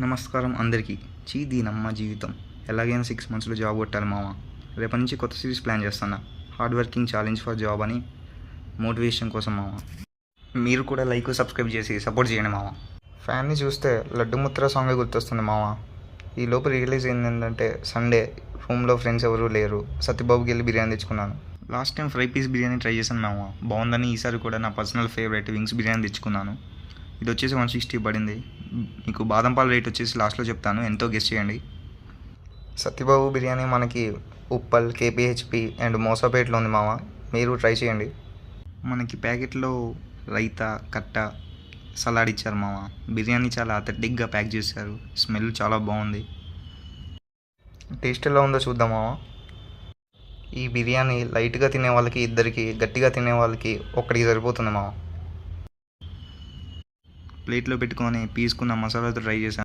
నమస్కారం అందరికీ. చీ దీనమ్మ జీవితం. ఎలాగైనా సిక్స్ మంత్స్లో జాబ్ కొట్టాలి మామ. రేపటి నుంచి కొత్త సిరీస్ ప్లాన్ చేస్తున్నా hard working challenge for job అని మోటివేషన్ కోసం మామ. మీరు కూడా లైక్ సబ్స్క్రైబ్ చేసి సపోర్ట్ చేయండి మామ. ఫ్యాన్ని చూస్తే లడ్డు ముత్ర సాంగ్ గుర్తొస్తుంది మామ. ఈ లోపు రియలైజ్ అయింది ఏంటంటే సండే రూమ్లో ఫ్రెండ్స్ ఎవరూ లేరు. సత్యబాబుకి వెళ్ళి బిర్యానీ తెచ్చుకున్నాను. Last time fry piece biryani try చేశాను మామ. బాగుందని ఈసారి కూడా నా పర్సనల్ ఫేవరెట్ వింగ్స్ బిర్యానీ తెచ్చుకున్నాను. ఇది వచ్చేసి వన్ సిక్స్టీ పడింది. మీకు బాదం పాల రేట్ వచ్చేసి లాస్ట్లో చెప్తాను. ఎంతో గెస్ట్ చేయండి. సత్యబాబు బిర్యానీ మనకి ఉప్పల్ కేపీహెచ్పి అండ్ మోసాపేటలో ఉంది మామ. మీరు ట్రై చేయండి. మనకి ప్యాకెట్లో రైతా కట్ట సలాడ్ ఇచ్చారు మామ. బిర్యానీ చాలా అథెంటిక్గా ప్యాక్ చేశారు. స్మెల్ చాలా బాగుంది. టేస్ట్ ఎలా ఉందో చూద్దాం మామ. ఈ బిర్యానీ లైట్గా తినే వాళ్ళకి ఇద్దరికి గట్టిగా తినే వాళ్ళకి ఒక్కడికి సరిపోతుంది మామ. ప్లేట్లో పెట్టుకొని పీసుకున్న మసాలాతో ట్రై చేశాను.